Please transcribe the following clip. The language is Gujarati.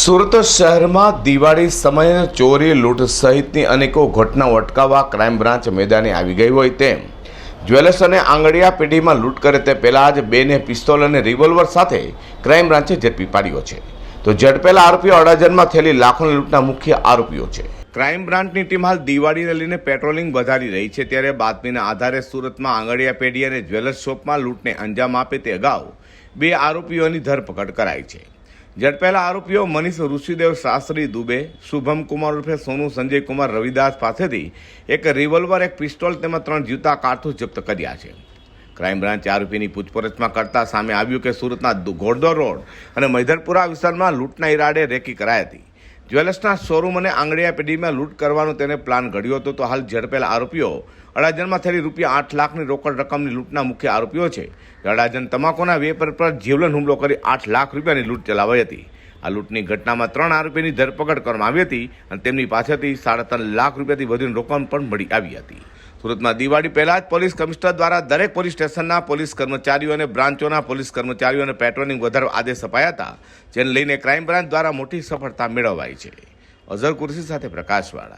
સુરત શહેરમાં દિવાળી સમયે ચોરી, લૂંટ સહિતની અનેકો ઘટનાઓ અટકાવવા ક્રાઇમ બ્રાન્ચ મેદાને આવી ગઈ હોય તેમ. જ્વેલર્સ અને આંગળીયા પેઢીમાં લૂંટ કરે તે પહેલાં જ બેને પિસ્તોલ અને રિવોલ્વર સાથે ક્રાઇમ બ્રાન્ચે ઝડપી પાડ્યો છે. તો ઝડપેલા આરોપીઓ અડાજનમાં થયેલી લાખોની લૂંટના મુખ્ય આરોપીઓ છે. ક્રાઇમ બ્રાન્ચની ટીમ હાલ દિવાળીને લઈને પેટ્રોલિંગ વધારી રહી છે ત્યારે બાતમીના આધારે સુરતમાં આંગળીયા પેઢી અને જ્વેલર્સ શોપમાં લૂંટને અંજામ આપે તે અગાઉ બે આરોપીઓની ધરપકડ કરાઈ છે. ઝડપેલા આરોપીઓ મનીષ ઋષિદેવ શાસ્ત્રી દુબે, શુભમ કુમાર ઉર્ફે સોનુ, સંજય કુમાર, રવિદાસ પાસેથી એક રિવોલ્વર, એક પિસ્તોલ તેમજ ત્રણ જૂતા કારતૂસ જપ્ત કર્યા છે. ક્રાઇમ બ્રાન્ચે આરોપીની પૂછપરછમાં કરતા સામે આવ્યું કે સુરતના ઘોડદોર રોડ અને મૈધરપુરા વિસ્તારમાં લૂંટના ઈરાડે રેકી કરાઈ હતી. જ્વેલર્સના શોરૂમ અને આંગળીયા પેઢીમાં લૂંટ કરવાનો તેને પ્લાન ઘડ્યો હતો, તો હાલ ઝડપેલા આરોપીઓ અડાજનમાં થયેલી રૂપિયા આઠ લાખની રોકડ રકમની લૂંટના મુખ્ય આરોપીઓ છે. અડાજન તમાકુના વેપાર પર જીવલન હુમલો કરી આઠ લાખ રૂપિયાની લૂંટ ચલાવાઈ હતી. આ લૂંટની ઘટનામાં ત્રણ આરોપીની ધરપકડ કરવામાં આવી હતી અને તેમની પાસેથી સાડા ત્રણ લાખ રૂપિયાથી વધુની રોકડ પણ મળી આવી હતી. સુરતમાં દિવાળી પહેલા જ પોલીસ કમિશનર દ્વારા દરેક પોલીસ સ્ટેશનના પોલીસ કર્મચારીઓ અને બ્રાન્ચોના પોલીસ કર્મચારીઓને પેટ્રોલિંગ વધારવા આદેશ અપાયા હતા જેને લઈને ક્રાઇમ બ્રાન્ચ દ્વારા મોટી સફળતા મેળવાઈ છે. અઝર કુર્સી સાથે પ્રકાશવાળા.